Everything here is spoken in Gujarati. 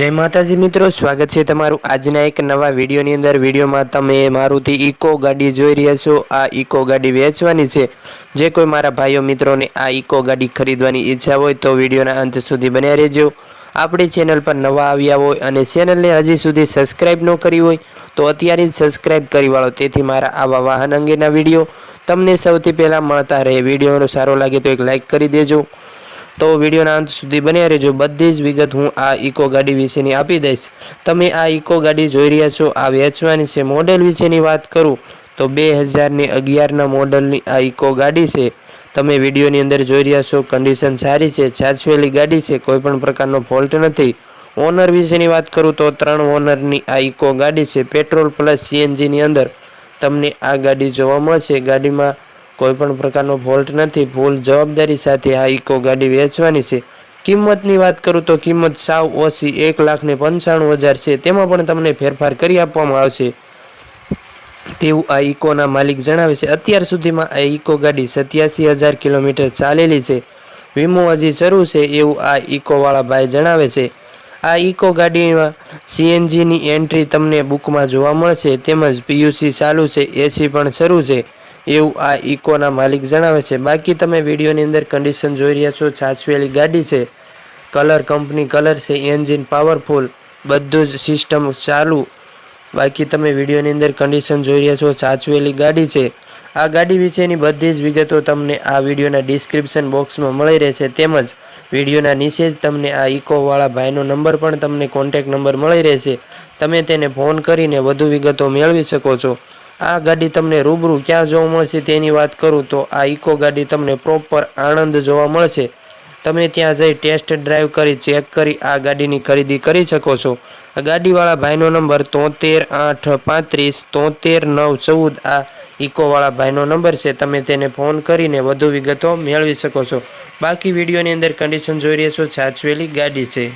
જય માતાજી મિત્રો, સ્વાગત છે તમારું આજના એક નવા વિડીયોની અંદર. વિડીયોમાં તમે મારુતિ ઇકો ગાડી જોઈ રહ્યા છો. આ ઇકો ગાડી વેચવાની છે. જે કોઈ મારા ભાઈઓ મિત્રોને આ ઇકો ગાડી ખરીદવાની ઈચ્છા હોય તો વિડીયોના અંત સુધી બન્યા રહેજો. આપણી ચેનલ પર નવા આવ્યા હોય અને ચેનલને હજી સુધી સબસ્ક્રાઈબ ન કરી હોય તો અત્યારે જ સબસ્ક્રાઈબ કરી વાળો. તેથી મારા આવા વાહન અંગેના વીડિયો તમને સૌથી પહેલાં મળતા રહે. વિડીયોનો સારો લાગે તો એક લાઇક કરી દેજો. તો વિડીયોના અંત સુધી બન્યા રહેજો. બધી જ વિગત હું આ ઇકો ગાડી વિશેની આપી દઈશ. તમે આ ઇકો ગાડી જોઈ રહ્યા છો. આ વેચવાની છે મોડેલ વિશેની વાત કરું તો બે હજારની અગિયારના મોડલની આ ઇકો ગાડી છે. તમે વિડીયોની અંદર જોઈ રહ્યા છો. કન્ડિશન સારી છે. છાછવેલી ગાડી છે. કોઈ પણ પ્રકારનો ફોલ્ટ નથી. ઓનર વિશેની વાત કરું તો ત્રણ ઓનરની આ ઇકો ગાડી છે. પેટ્રોલ પ્લસ સીએનજીની અંદર તમને આ ગાડી જોવા મળશે. ગાડીમાં કોઈ પણ પ્રકારનો ફોલ્ટ નથી. ફૂલ જવાબદારી સાથે આ ઇકો ગાડી વેચવાની છે. કિંમતની વાત કરું તો કિંમત સાવ ઓછી એક લાખ ને પંચાણું હજાર છે. તેમાં પણ તમને ફેરફાર કરી આપવામાં આવશે. તેવું આ ઇકોના માલિક જણાવે છે. અત્યાર સુધીમાં આ ઇકો ગાડી સત્યાસી હજાર કિલોમીટર ચાલેલી છે. વીમો હજી શરૂ છે એવું આ ઇકોવાળા ભાઈ જણાવે છે. આ ઇકો ગાડીમાં સીએનજીની એન્ટ્રી તમને બુકમાં જોવા મળશે. તેમજ પીયુસી ચાલુ છે. એસી પણ શરૂ છે. એવું આ ઇકોના માલિક જણાવે છે. બાકી તમે વિડીયોની અંદર કન્ડિશન જોઈ રહ્યા છો. છાછવેલી ગાડી છે. કલર કંપની કલર છે. એન્જિન પાવરફુલ બધું જ સિસ્ટમ ચાલુ. બાકી તમે વિડીયોની અંદર કન્ડિશન જોઈ રહ્યા છો. સાચવેલી ગાડી છે. આ ગાડી વિશેની બધી જ વિગતો તમને આ વિડીયોના ડિસ્ક્રિપ્શન બોક્સમાં મળી રહેશે. તેમજ વિડીયોના નીચે જ તમને આ ઇકોવાળા ભાઈનો નંબર પણ તમને કોન્ટેક નંબર મળી રહેશે. તમે તેને ફોન કરીને વધુ વિગતો મેળવી શકો છો. આ ગાડી તમને રૂબરૂ ક્યાં જોવા મળશે તેની વાત કરું તો આ ઇકો ગાડી તમને પ્રોપર આણંદ જોવા મળશે. તમે ત્યાં જઈ ટેસ્ટ ડ્રાઈવ કરી ચેક કરી, આ ગાડીની ખરીદી કરી શકો છો. આ ગાડીવાળા ભાઈનો નંબર તોતેર આઠ પાંત્રીસ તોતેર નવ ચૌદ, આ ઇકોવાળા ભાઈનો નંબર છે, તમે તેને ફોન કરીને વધુ વિગતો મેળવી શકો છો. બાકી વિડીયોની અંદર કન્ડિશન જોઈ રહ્યા છો, છાછવેલી ગાડી છે.